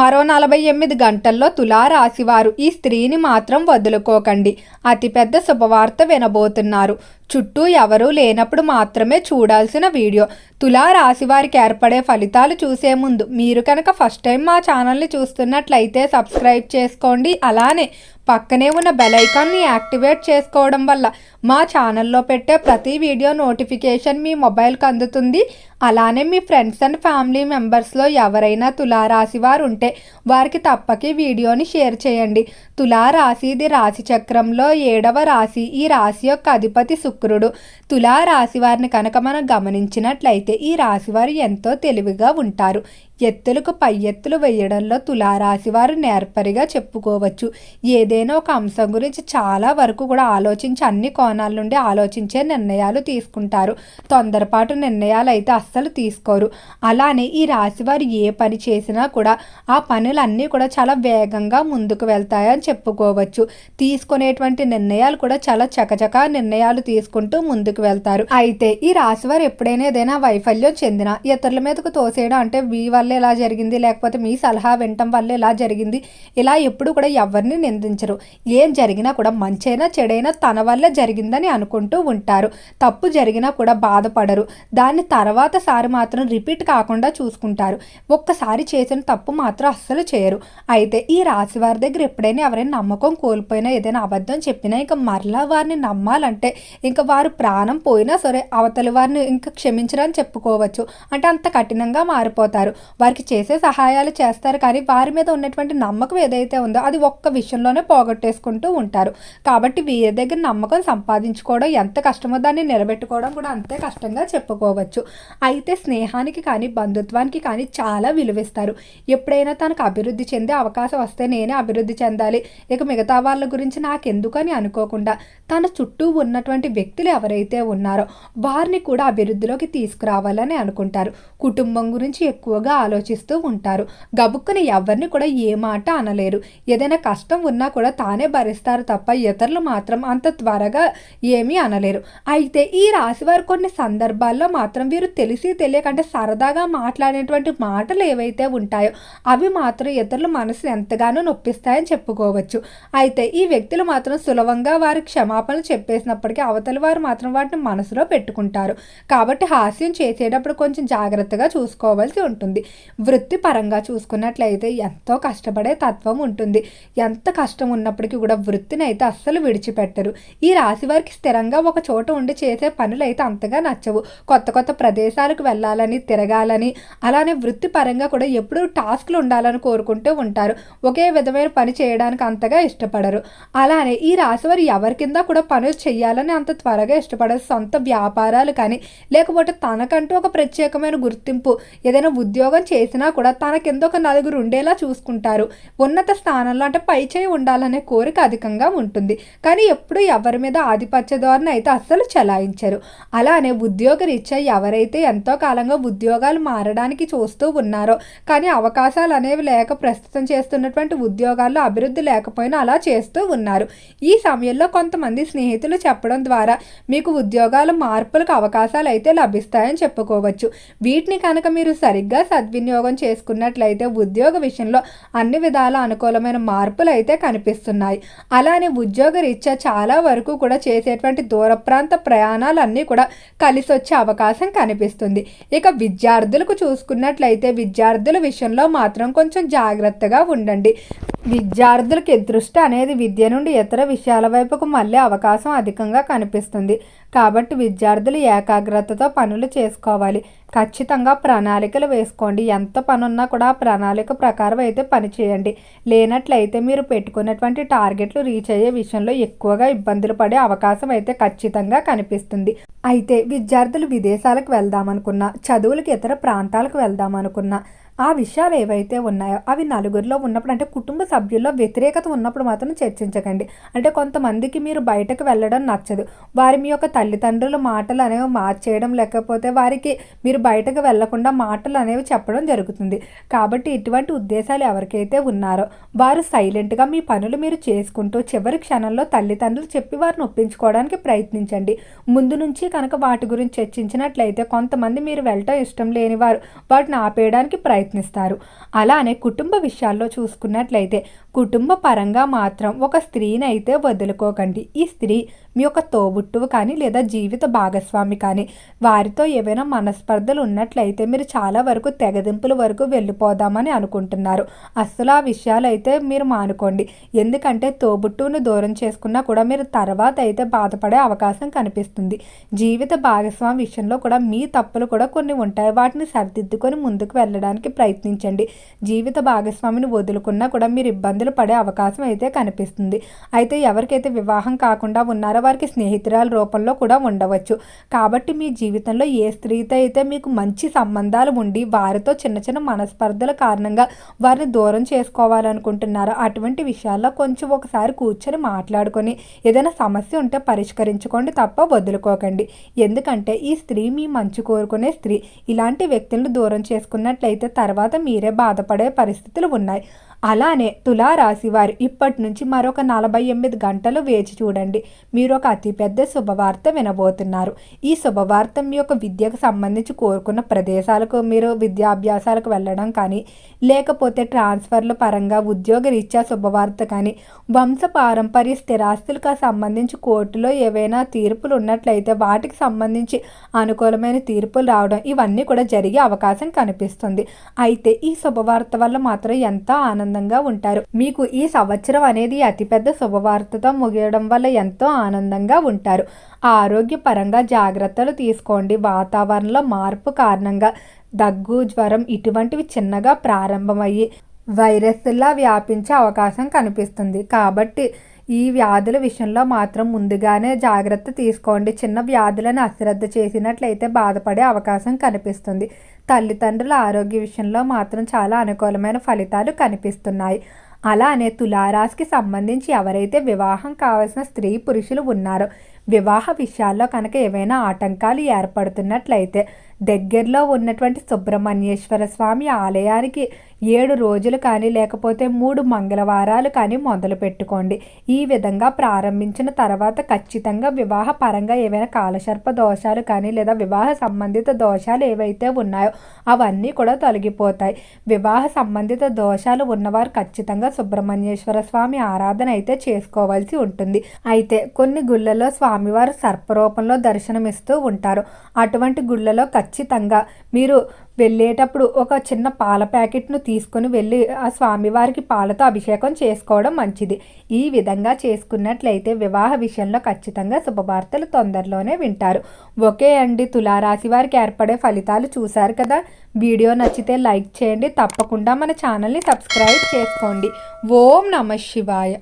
మరో నలభై ఎనిమిది గంటల్లో తులారాశివారు ఈ స్త్రీని మాత్రం వదులుకోకండి. అతిపెద్ద శుభవార్త వినబోతున్నారు. చుట్టూ ఎవరూ లేనప్పుడు మాత్రమే చూడాల్సిన వీడియో. తులారాశి వారికి ఏర్పడే ఫలితాలు చూసే ముందు మీరు కనుక ఫస్ట్ టైం మా ఛానల్ని చూస్తున్నట్లయితే సబ్స్క్రైబ్ చేసుకోండి. అలానే పక్కనే ఉన్న బెల్ ఐకాన్ని యాక్టివేట్ చేసుకోవడం వల్ల మా ఛానల్లో పెట్టే ప్రతి వీడియో నోటిఫికేషన్ మీ మొబైల్కి అందుతుంది. అలానే మీ ఫ్రెండ్స్ అండ్ ఫ్యామిలీ మెంబర్స్లో ఎవరైనా తులారాశి వారు ఉంటే వారికి తప్పక వీడియోని షేర్ చేయండి. తులారాశి ఇది రాశి చక్రంలో ఏడవ రాశి ఈ రాశి యొక్క అధిపతి శుక్రుడు. తులారాశి వారిని కనుక మనం గమనించినట్లయితే ఈ రాశి వారు ఎంతో తెలివిగా ఉంటారు. ఎత్తులకు పై ఎత్తులు వేయడంలో తులారాశి వారు నేర్పరిగా చెప్పుకోవచ్చు. ఏదైనా ఒక అంశం గురించి చాలా వరకు కూడా ఆలోచించి అన్ని కోణాల నుండి ఆలోచించే నిర్ణయాలు తీసుకుంటారు. తొందరపాటు నిర్ణయాలు అయితే అస్సలు తీసుకోరు. అలానే ఈ రాశి వారు ఏ పని చేసినా కూడా ఆ పనులన్నీ కూడా చాలా వేగంగా ముందుకు వెళ్తాయని చెప్పుకోవచ్చు. తీసుకునేటువంటి నిర్ణయాలు కూడా చాలా చకచక నిర్ణయాలు తీసుకుంటూ ముందుకు వెళ్తారు. అయితే ఈ రాశి వారు ఎప్పుడైనా ఏదైనా వైఫల్యం చెందిన ఇతరుల మీదకు తోసేయడం అంటే వీ వల్ల ఇలా జరిగింది లేకపోతే మీ సలహా వినటం వల్ల ఇలా జరిగింది ఇలా ఎప్పుడు కూడా ఎవరిని నిందించరు. ఏం జరిగినా కూడా మంచైనా చెడైనా తన వల్ల జరిగిందని అనుకుంటూ ఉంటారు. తప్పు జరిగినా కూడా బాధపడరు. దాన్ని తర్వాత సారి మాత్రం రిపీట్ కాకుండా చూసుకుంటారు. ఒక్కసారి చేసిన తప్పు మాత్రం అస్సలు చేయరు. అయితే ఈ రాశి వారి దగ్గర ఎప్పుడైనా ఎవరైనా నమ్మకం కోల్పోయినా ఏదైనా అబద్ధం చెప్పినా ఇంకా మరలా వారిని నమ్మాలంటే ఇంకా వారు ప్రాణం పోయినా సరే అవతలి వారిని ఇంకా క్షమించరని చెప్పుకోవచ్చు. అంటే అంత కఠినంగా మారిపోతారు. వారికి చేసే సహాయాలు చేస్తారు. కానీ వారి మీద ఉన్నటువంటి నమ్మకం ఏదైతే ఉందో అది ఒక్క విషయంలోనే పోగొట్టేసుకుంటూ ఉంటారు. కాబట్టి వీరి దగ్గర నమ్మకం సంపాదించుకోవడం ఎంత కష్టమో దాన్ని నిలబెట్టుకోవడం కూడా అంతే కష్టంగా చెప్పుకోవచ్చు. అయితే స్నేహానికి కానీ బంధుత్వానికి కానీ చాలా విలువిస్తారు. ఎప్పుడైనా తనకు అభివృద్ధి చెందే అవకాశం వస్తే నేనే అభివృద్ధి చెందాలి. ఇక మిగతా వాళ్ళ గురించి నాకెందుకని అనుకోకుండా తన చుట్టూ ఉన్నటువంటి వ్యక్తులు ఎవరైతే ఉన్నారో వారిని కూడా అభివృద్ధిలోకి తీసుకురావాలని అనుకుంటారు. కుటుంబం గురించి ఎక్కువగా ఆలోచిస్తూ ఉంటారు. గబుక్కుని ఎవరిని కూడా ఏ మాట అనలేరు. ఏదైనా కష్టం ఉన్నా కూడా తానే భరిస్తారు తప్ప ఇతరులు మాత్రం అంత త్వరగా ఏమీ అనలేరు. అయితే ఈ రాశివారు కొన్ని సందర్భాల్లో మాత్రం వీరు తెలిసి తెలియకంటే సరదాగా మాట్లాడేటువంటి మాటలు ఏవైతే ఉంటాయో అవి మాత్రం ఇతరుల మనసు ఎంతగానో నొప్పిస్తాయని చెప్పుకోవచ్చు. అయితే ఈ వ్యక్తులు మాత్రం సులభంగా వారి క్షమాపణలు చెప్పేసినప్పటికీ అవతలి వారు మాత్రం వాటిని మనసులో పెట్టుకుంటారు. కాబట్టి హాస్యం చేసేటప్పుడు కొంచెం జాగ్రత్తగా చూసుకోవాల్సి ఉంటుంది. వృత్తిపరంగా చూసుకున్నట్లయితే ఎంతో కష్టపడే తత్వం ఉంటుంది. ఎంత కష్టం ఉన్నప్పటికీ కూడా వృత్తిని అయితే అస్సలు విడిచిపెట్టరు. ఈ రాశి వారికి స్థిరంగా ఒక చోట ఉండి చేసే పనులు అయితే అంతగా నచ్చవు. కొత్త కొత్త ప్రదేశాలకు వెళ్ళాలని తిరగాలని అలానే వృత్తిపరంగా కూడా ఎప్పుడూ టాస్క్లు ఉండాలని కోరుకుంటూ ఉంటారు. ఒకే విధమైన పని చేయడానికి అంతగా ఇష్టపడరు. అలానే ఈ రాశి వారు ఎవరి కింద కూడా పనులు చేయాలని అంత త్వరగా ఇష్టపడరు. సొంత వ్యాపారాలు కానీ లేకపోతే తనకంటూ ఒక ప్రత్యేకమైన గుర్తింపు ఏదైనా ఉద్యోగం చేసినా కూడా తన కింద ఒక నలుగురు ఉండేలా చూసుకుంటారు. ఉన్నత స్థానంలో అంటే పై చేయి ఉండాలనే కోరిక అధికంగా ఉంటుంది. కానీ ఎప్పుడు ఎవరి మీద ఆధిపత్య ధోరణి అయితే అస్సలు చలాయించరు. అలానే ఉద్యోగ రీత్యా ఎవరైతే ఎంతో కాలంగా ఉద్యోగాలు మారడానికి చూస్తూ ఉన్నారో కానీ అవకాశాలు అనేవి లేక ప్రస్తుతం చేస్తున్నటువంటి ఉద్యోగాల్లో అభివృద్ధి లేకపోయినా అలా చేస్తూ ఉన్నారు. ఈ సమయంలో కొంతమంది స్నేహితులు చెప్పడం ద్వారా మీకు ఉద్యోగాల మార్పులకు అవకాశాలు అయితే లభిస్తాయని చెప్పుకోవచ్చు. వీటిని కనుక మీరు సరిగ్గా సద్వినియోగం చేసుకున్నట్లయితే ఉద్యోగ విషయంలో అన్ని విధాల అనుకూలమైన మార్పులు అయితే కనిపిస్తున్నాయి. అలానే ఉద్యోగ రీత్యా చాలా వరకు కూడా చేసేటువంటి దూర ప్రాంత ప్రయాణాలన్నీ కూడా కలిసి వచ్చే అవకాశం కనిపిస్తుంది. ఇక విద్యార్థులకు చూసుకున్నట్లయితే విద్యార్థుల విషయంలో మాత్రం కొంచెం జాగ్రత్తగా ఉండండి. విద్యార్థులకి దృష్టి అనేది విద్య నుండి ఇతర విషయాల వైపుకు మళ్ళీ అవకాశం అధికంగా కనిపిస్తుంది. కాబట్టి విద్యార్థులు ఏకాగ్రతతో పనులు చేసుకోవాలి. ఖచ్చితంగా ప్రణాళికలు వేసుకోండి. ఎంత పనున్నా కూడా ప్రణాళిక ప్రకారం అయితే పని చేయండి. లేనట్లయితే మీరు పెట్టుకున్నటువంటి టార్గెట్లు రీచ్ అయ్యే విషయంలో ఎక్కువగా ఇబ్బందులు పడే అవకాశం అయితే ఖచ్చితంగా కనిపిస్తుంది. అయితే విద్యార్థులు విదేశాలకు వెళ్దామనుకున్నా చదువులకు ఇతర ప్రాంతాలకు వెళ్దామనుకున్నా ఆ విషయాలు ఏవైతే ఉన్నాయో అవి నలుగురిలో ఉన్నప్పుడు అంటే కుటుంబ సభ్యుల్లో వ్యతిరేకత ఉన్నప్పుడు మాత్రం చర్చించకండి. అంటే కొంతమందికి మీరు బయటకు వెళ్ళడం నచ్చదు. వారి మీ యొక్క తల్లిదండ్రుల మాటలు అనేవి మార్చేయడం లేకపోతే వారికి మీరు బయటకు వెళ్ళకుండా మాటలు అనేవి చెప్పడం జరుగుతుంది. కాబట్టి ఇటువంటి ఉద్దేశాలు ఎవరికైతే ఉన్నారో వారు సైలెంట్గా మీ పనులు మీరు చేసుకుంటూ చివరి క్షణంలో తల్లిదండ్రులు చెప్పి వారిని ఒప్పించుకోవడానికి ప్రయత్నించండి. ముందు నుంచి కనుక వాటి గురించి చర్చించినట్లయితే కొంతమంది మీరు వెళ్ళటం ఇష్టం లేని వారు వాటిని ఆపేయడానికి ప్రయత్నిస్తారు. అలానే కుటుంబ విషయాల్లో చూసుకున్నట్లయితే కుటుంబ పరంగా మాత్రం ఒక స్త్రీని అయితే వదులుకోకండి. ఈ స్త్రీ మీ యొక్క తోబుట్టువు కానీ లేదా జీవిత భాగస్వామి కానీ వారితో ఏవైనా మనస్పర్ధలు ఉన్నట్లయితే మీరు చాలా వరకు తెగదింపుల వరకు వెళ్ళిపోదామని అనుకుంటున్నారు. అస్సలు ఆ విషయాలు అయితే మీరు మానుకోండి. ఎందుకంటే తోబుట్టువును దూరం చేసుకున్నా కూడా మీరు తర్వాత అయితే బాధపడే అవకాశం కనిపిస్తుంది. జీవిత భాగస్వామి విషయంలో కూడా మీ తప్పులు కూడా కొన్ని ఉంటాయి. వాటిని సరిదిద్దుకొని ముందుకు వెళ్ళడానికి ప్రయత్నించండి. జీవిత భాగస్వామిని వదులుకున్నా కూడా మీరు ఇబ్బంది ఇబ్బందులు పడే అవకాశం అయితే కనిపిస్తుంది. అయితే ఎవరికైతే వివాహం కాకుండా ఉన్నారో వారికి స్నేహితురాల రూపంలో కూడా ఉండవచ్చు. కాబట్టి మీ జీవితంలో ఏ స్త్రీతో అయితే మీకు మంచి సంబంధాలు ఉండి వారితో చిన్న చిన్న మనస్పర్ధల కారణంగా వారిని దూరం చేసుకోవాలనుకుంటున్నారో అటువంటి విషయాల్లో కొంచెం ఒకసారి కూర్చొని మాట్లాడుకొని ఏదైనా సమస్య ఉంటే పరిష్కరించుకోండి తప్ప వదులుకోకండి. ఎందుకంటే ఈ స్త్రీ మీ మంచి కోరుకునే స్త్రీ. ఇలాంటి వ్యక్తులను దూరం చేసుకున్నట్లయితే తర్వాత మీరే బాధపడే పరిస్థితులు ఉన్నాయి. అలానే తులారాశి వారు ఇప్పటి నుంచి మరొక నలభై ఎనిమిది గంటలు వేచి చూడండి. మీరు ఒక అతిపెద్ద శుభవార్త వినబోతున్నారు. ఈ శుభవార్త మీ యొక్క విద్యకు సంబంధించి కోరుకున్న ప్రదేశాలకు మీరు విద్యాభ్యాసాలకు వెళ్ళడం కానీ లేకపోతే ట్రాన్స్ఫర్ల పరంగా ఉద్యోగ రీత్యా శుభవార్త కానీ వంశ పారంపర్య స్థిరాస్తులకు సంబంధించి కోర్టులో ఏవైనా తీర్పులు ఉన్నట్లయితే వాటికి సంబంధించి అనుకూలమైన తీర్పులు రావడం ఇవన్నీ కూడా జరిగే అవకాశం కనిపిస్తుంది. అయితే ఈ శుభవార్త వల్ల మాత్రం ఎంతో ఆనందం ఆనందంగా ఉంటారు. మీకు ఈ సంవత్సరం అనేది అతిపెద్ద శుభవార్తతో ముగియడం వల్ల ఎంతో ఆనందంగా ఉంటారు. ఆరోగ్యపరంగా జాగ్రత్తలు తీసుకోండి. వాతావరణంలో మార్పు కారణంగా దగ్గు జ్వరం ఇటువంటివి చిన్నగా ప్రారంభమయ్యి వైరస్లా వ్యాపించే అవకాశం కనిపిస్తుంది. కాబట్టి ఈ వ్యాధుల విషయంలో మాత్రం ముందుగానే జాగ్రత్త తీసుకోండి. చిన్న వ్యాధులను అశ్రద్ధ చేసినట్లయితే బాధపడే అవకాశం కనిపిస్తుంది. తల్లిదండ్రుల ఆరోగ్య విషయంలో మాత్రం చాలా అనుకూలమైన ఫలితాలు కనిపిస్తున్నాయి. అలానే తులారాశికి సంబంధించి ఎవరైతే వివాహం కావాల్సిన స్త్రీ పురుషులు ఉన్నారో వివాహ విషయాల్లో కనుక ఏవైనా ఆటంకాలు ఏర్పడుతున్నట్లయితే దగ్గరలో ఉన్నటువంటి సుబ్రహ్మణ్యేశ్వర స్వామి ఆలయానికి ఏడు రోజులు కానీ లేకపోతే మూడు మంగళవారాలు కానీ మొదలు పెట్టుకోండి. ఈ విధంగా ప్రారంభించిన తర్వాత ఖచ్చితంగా వివాహ పరంగా ఏవైనా కాలసర్ప దోషాలు కానీ లేదా వివాహ సంబంధిత దోషాలు ఏవైతే ఉన్నాయో అవన్నీ కూడా తొలగిపోతాయి. వివాహ సంబంధిత దోషాలు ఉన్నవారు ఖచ్చితంగా సుబ్రహ్మణ్యేశ్వర స్వామి ఆరాధన అయితే చేసుకోవాల్సి ఉంటుంది. అయితే కొన్ని గుళ్ళలో స్వామివారు సర్పరూపంలో దర్శనమిస్తూ ఉంటారు. అటువంటి గుళ్ళలో ఖచ్చితంగా మీరు వెళ్ళేటప్పుడు ఒక చిన్న పాల ప్యాకెట్ను తీసుకొని వెళ్ళి ఆ స్వామివారికి పాలతో అభిషేకం చేసుకోవడం మంచిది. ఈ విధంగా చేసుకున్నట్లయితే వివాహ విషయంలో ఖచ్చితంగా శుభవార్తలు తొందరలోనే వింటారు. ఒకే అండి. తులారాశి వారికి ఏర్పడే ఫలితాలు చూశారు కదా? వీడియో నచ్చితే లైక్ చేయండి. తప్పకుండా మన ఛానల్ని సబ్స్క్రైబ్ చేసుకోండి. ఓం నమ శివాయ.